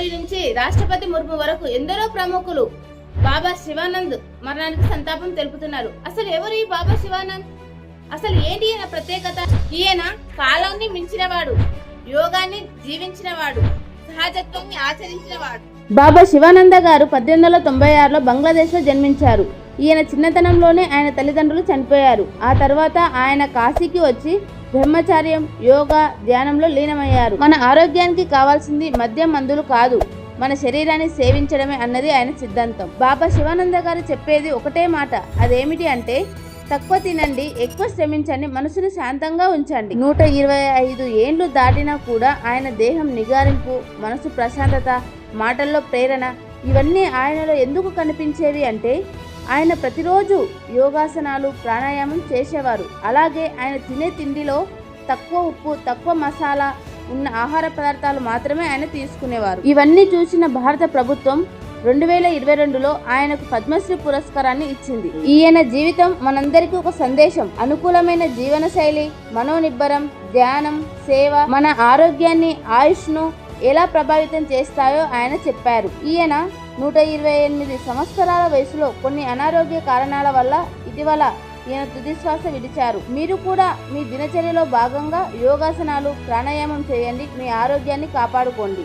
మోడీ నుంచి రాష్ట్రపతి ముర్ము వరకు ఎందరో ప్రముఖులు బాబా శివానంద్ మరణానికి సంతాపం తెలుపుతున్నారు. అసలు ఎవరు ఈ బాబా శివానంద్? అసలు ఏంటి ఈయన ప్రత్యేకత? ఈయన కాలాన్ని మించినవాడు యోగాన్ని జీవించినవాడు సహజత్వాన్ని ఆచరించినవాడు. బాబా శివానంద గారు పద్దెనిమిది వందల తొంభై ఆరులో బంగ్లాదేశ్లో జన్మించారు. ఈయన చిన్నతనంలోనే ఆయన తల్లిదండ్రులు చనిపోయారు. ఆ తర్వాత ఆయన కాశీకి వచ్చి బ్రహ్మచార్యం యోగా ధ్యానంలో లీనమయ్యారు. మన ఆరోగ్యానికి కావాల్సింది మద్యం మందులు కాదు. మన శరీరాన్ని సేవించడమే అన్నది ఆయన సిద్ధాంతం. బాబా శివానంద గారు చెప్పేది ఒకటే మాట. అదేమిటి అంటే తక్కువ తినండి ఎక్కువ శ్రమించండి మనసును శాంతంగా ఉంచండి. నూట ఇరవై ఐదు ఏండ్లు దాటినా కూడా ఆయన దేహం నిగారింపు మనసు ప్రశాంతత మాటల్లో ప్రేరణ ఇవన్నీ ఆయనలో ఎందుకు కనిపించేవి అంటే ఆయన ప్రతిరోజు యోగాసనాలు ప్రాణాయామం చేసేవారు. అలాగే ఆయన తినే తిండిలో తక్కువ ఉప్పు తక్కువ మసాలా ఉన్న ఆహార పదార్థాలు మాత్రమే ఆయన తీసుకునేవారు. ఇవన్నీ చూసిన భారత ప్రభుత్వం రెండు వేల ఇరవై రెండులో ఆయనకు పద్మశ్రీ పురస్కారాన్ని ఇచ్చింది. ఈయన జీవితం మనందరికీ ఒక సందేశం. అనుకూలమైన జీవన శైలి మనోనిబ్బరం ధ్యానం సేవ మన ఆరోగ్యాన్ని ఆయుష్ను ఎలా ప్రభావితం చేస్తాయో ఆయన చెప్పారు. ఈయన నూట ఇరవై ఎనిమిది సంవత్సరాల వయసులో కొన్ని అనారోగ్య కారణాల వల్ల ఇటీవల ఈయన తుదిశ్వాస విడిచారు. మీరు కూడా మీ దినచర్యలో భాగంగా యోగాసనాలు ప్రాణాయామం చేయండి. మీ ఆరోగ్యాన్ని కాపాడుకోండి.